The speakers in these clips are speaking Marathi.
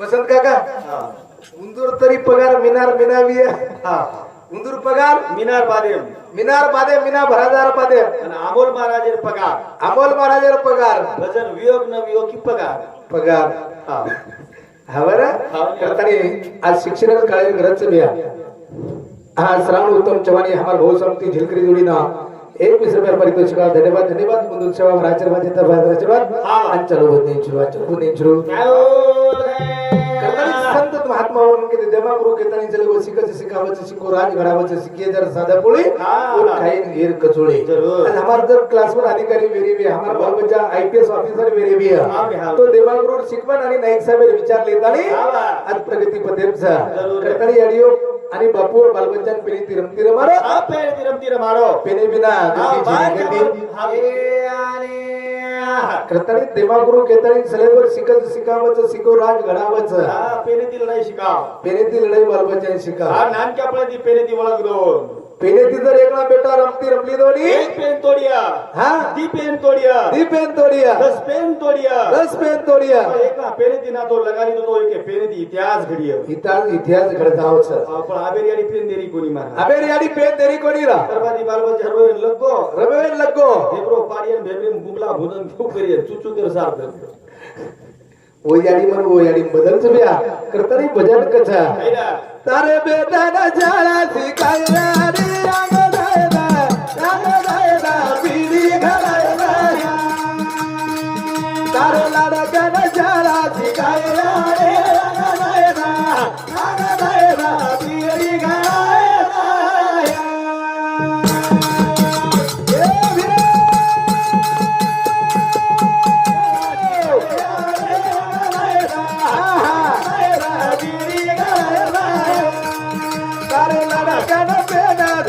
वसंत काका. उंदूर तरी पगार मिनार मिनावी. उंदूर पगार? मिनार बादेम. मिनार बादे मिना भराजार बादे आणि अमोल महाराजेर पगार. अमोल महाराजार पगार. भजन वियोग न वियोगी पगार. पगार. हा. हा बरं? हा. करतानी आज शिक्षणाचं काळे घरच बिया हा श्रावण उत्तम चव्हाणी हमार भाऊ समती झिलकरी जोडी ना एक वीस रुपया पारितोषिक धन्यवाद धन्यवाद बंधू सेवा राजर्वाद आशीर्वाद. आणि चलो बंद शुरू चलो बंद शुरू करतानी संत महात्मा म्हणून के देमा गुरु केतानी चले वो शिकच शिकावच शिको राज घडावच शिके जर साधा पोळी. और खाईन घेर कचोळी जरूर. आणि हमार जर क्लास वन अधिकारी भी हमार आईपीएस ऑफिसर भी हा. तो देमा गुरु शिकवण आणि नाईक साहेब. आज प्रगती. करतानी अडियो आणि बापू बालबच्चान पेने तिरम तिर मारो. पेर तिरम तिर मारो. पेने बिना हा, गती बाय जिने गती हा, ए आणि हा. करतानी देमा गुरु केतानी सलेवर शिकत शिकावच शिको राज घडावच. ती लढाई शिकाव. पेने ती लढाई बालबच्चान शिका हा नानक्या पळे ती पेने ती ओळख दोन ती जर एकला बेटा रमती रमली एक पेन तोडिया. हा. ती पेन तोडिया. दी पेन तोडिया. दस पेन तोडिया. दस पेन तोडिया. एक ना पेने ती ना तो लगानी तो तो एक पेने ती इतिहास घडिय इतिहास इतिहास घडतावच आपण आबेरी आणि पेन देरी कोणी मारा अबे याडी पेन तेरी कोणी रा सर्वाधी बालबच्चा हरवय लगो. रमेन लगो. हेब्रो पाडियन भेबरीन बुगला भुदन घेऊ करिय चुचू कर सारत ओ याडी मन ओ याडी बदलच बिया. करतानी भजन कथा. हैदा तारे बेटा न झाला शिकायला रे अंग जायला अंग जायला पिढी घालायला तारे लाडका न झाला शिकायला रे अंग जायला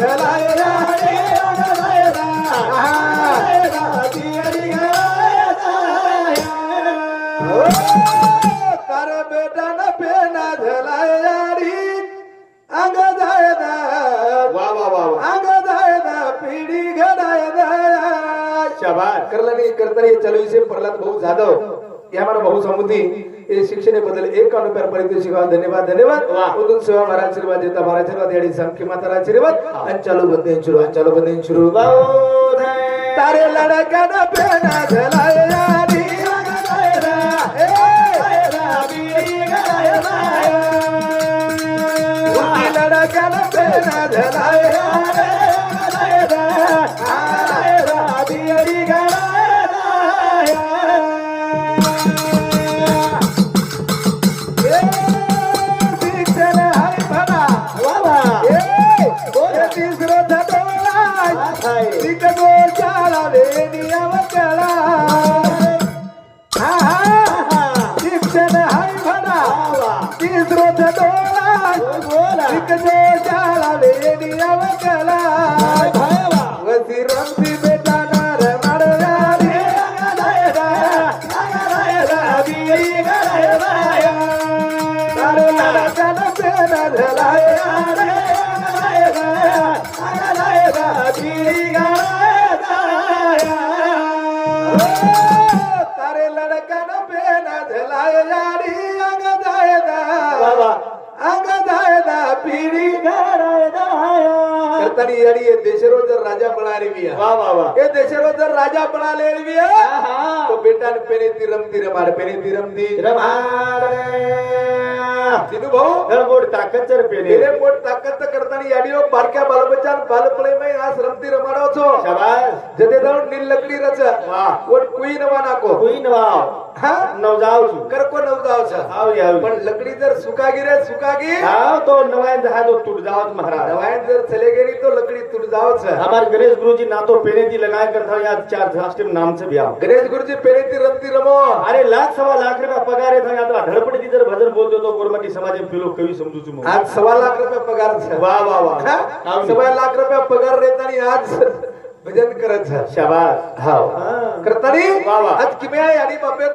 घडायदा नाही करलानी करताना चालू विषय प्रल्हाद भाऊ जाधव. या मला भाऊ समुदी हे शिक्षणाबद्दल एक अनुप्यार पारितोषिक आहे. धन्यवाद धन्यवाद. वाह. उदून सेवा महाराज आशीर्वाद देता महाराज आशीर्वाद. याडी संकी माता आशीर्वाद. आणि चालू बंद शुरू आणि चालू बंद शुरू तारे धडोळा. तिकडो शाळा वेणीयाव हा, शिक्षण हाय भला. तिसरं धडोळा. तिकडो शाळा वेणीयाव कळा. वसी रमती बेटा नार माडव्यारी. तारे लडकन पेन झलाय यारी अगदायदा. अगदायदा, पिढी घडायदा. करतानी याडी ये देशरो जर राजा बनारी बिया वा वा वा ये देशरो जर राजा बनाले बिया तो बेटा पेने तिरम तिर मार पेने तिरम दी तिनु भाऊ गडबोड ताकद जर पेने पेने पोट ताकद करतानी याडियो बारक्या बालबच्चा बालपळे मै आज रमती रमाडो छो शाबास जदे दाउन निलकड़ी रच. वाह. कोन कुई नवा को क्वीन नवा हा? नवजाव छु कर को नवजाव छ हाव याव पण लकड़ी जर सुका गिरे सुका गी हाव तो नवाय जहा तो टूट जावत महाराज. नवाय जर चले गेली तो लकड़ी टूट जाव छ हमार गणेश गुरुजी ना तो पेने दी लगाय कर था या चार झास्टिम नाम से ब्याह. गणेश गुरुजी पेने दी रत्ती रमो. अरे लाख सवा लाख रुपया पगार है था या तो धडपडी दी जर भजन बोल दो तो गोरमटी समाज में फिलो कवि समजू छु आज सवा लाख रुपया पगार छ वाह वाह वाह सवा लाख रुपया पगार रेतानी आज भजन करत छ शाबास हा. करतानी. आज किम्या आणि बापेर